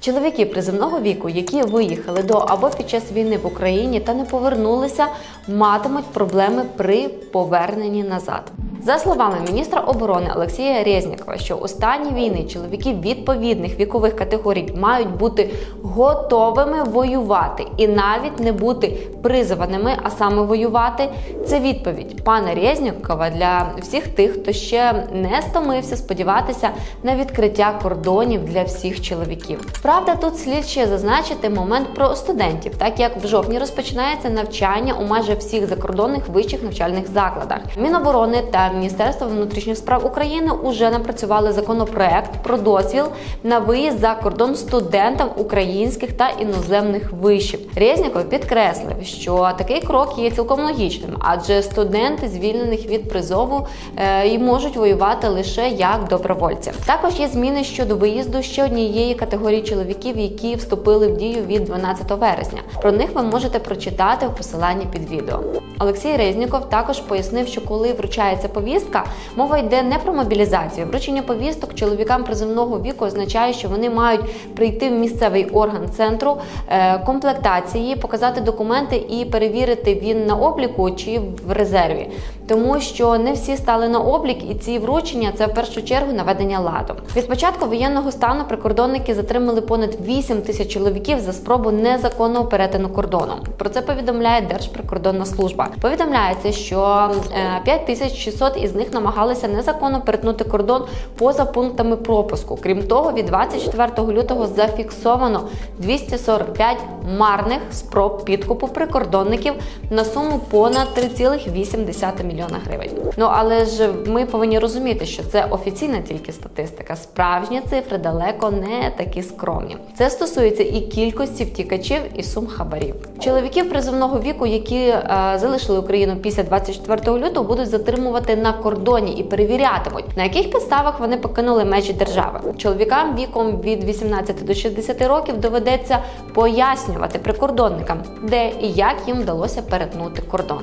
Чоловіки приземного віку, які виїхали до або під час війни в Україні та не повернулися, матимуть проблеми при поверненні назад. За словами міністра оборони Олексія Резнікова, що у стані війни чоловіки відповідних вікових категорій мають бути готовими воювати і навіть не бути призваними, а саме воювати. Це відповідь пана Резнікова для всіх тих, хто ще не стомився сподіватися на відкриття кордонів для всіх чоловіків. Правда, тут слід ще зазначити момент про студентів, так як в жовтні розпочинається навчання у майже всіх закордонних вищих навчальних закладах. Міноборони та Міністерство внутрішніх справ України уже напрацювали законопроект про дозвіл на виїзд за кордон студентам українських та іноземних вишів. Резніков підкреслив, що такий крок є цілком логічним, адже студенти звільнених від призову е, і можуть воювати лише як добровольці. Також є зміни щодо виїзду ще однієї категорії чоловіків, які вступили в дію від 12 вересня. Про них ви можете прочитати в посиланні під відео. Олексій Резніков також пояснив, що коли вручається повістка, мова йде не про мобілізацію. Вручення повісток чоловікам приземного віку означає, що вони мають прийти в місцевий орган центру е, комплектації, показати документи і перевірити він на обліку чи в резерві. Тому що не всі стали на облік, і ці вручення це в першу чергу наведення ладу. Від початку воєнного стану прикордонники затримали понад 8 тисяч чоловіків за спробу незаконного перетину кордону. Про це повідомляє Держприкордонна служба. Повідомляється, що е, 5600 із них намагалися незаконно перетнути кордон поза пунктами пропуску. Крім того, від 24 лютого зафіксовано 245 марних спроб підкупу прикордонників на суму понад 3,8 мільйона гривень. Ну але ж ми повинні розуміти, що це офіційна тільки статистика. Справжні цифри далеко не такі скромні. Це стосується і кількості втікачів, і сум хабарів. Чоловіків призовного віку, які е, залишили Україну після 24 лютого, будуть затримувати на кордоні і перевірятимуть, на яких підставах вони покинули межі держави. Чоловікам віком від 18 до 60 років доведеться пояснювати прикордонникам, де і як їм вдалося перетнути кордон.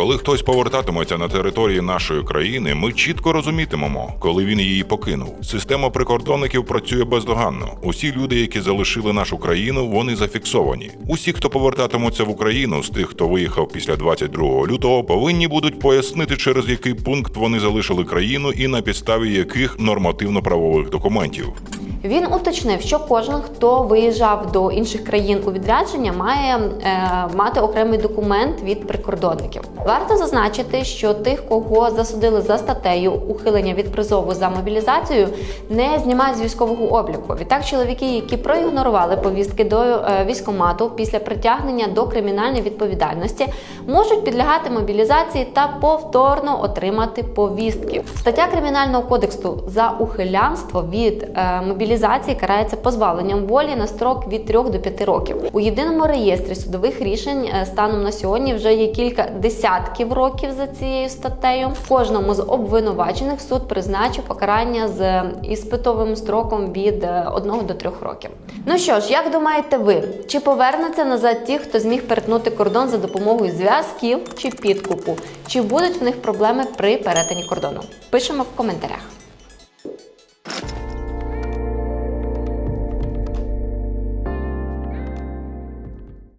Коли хтось повертатиметься на території нашої країни, ми чітко розумітимемо, коли він її покинув. Система прикордонників працює бездоганно. Усі люди, які залишили нашу країну, вони зафіксовані. Усі, хто повертатимуться в Україну, з тих, хто виїхав після 22 лютого, повинні будуть пояснити, через який пункт вони залишили країну і на підставі яких нормативно-правових документів. Він уточнив, що кожен, хто виїжджав до інших країн у відрядження, має е, мати окремий документ від прикордонників. Варто зазначити, що тих, кого засудили за статтею ухилення від призову за мобілізацію, не знімають з військового обліку. Відтак, чоловіки, які проігнорували повістки до е, військкомату після притягнення до кримінальної відповідальності, можуть підлягати мобілізації та повторно отримати повістки. Стаття кримінального кодексу за ухилянство від е, мобілізації карається позбавленням волі на строк від 3 до 5 років. У єдиному реєстрі судових рішень е, станом на сьогодні вже є кілька десятків років за цією статтею. Кожному з обвинувачених суд призначив покарання з іспитовим строком від 1 до 3 років. Ну що ж, як думаєте ви, чи повернуться назад ті, хто зміг перетнути кордон за допомогою зв'язків чи підкупу? Чи будуть в них проблеми при перетині кордону? Пишемо в коментарях.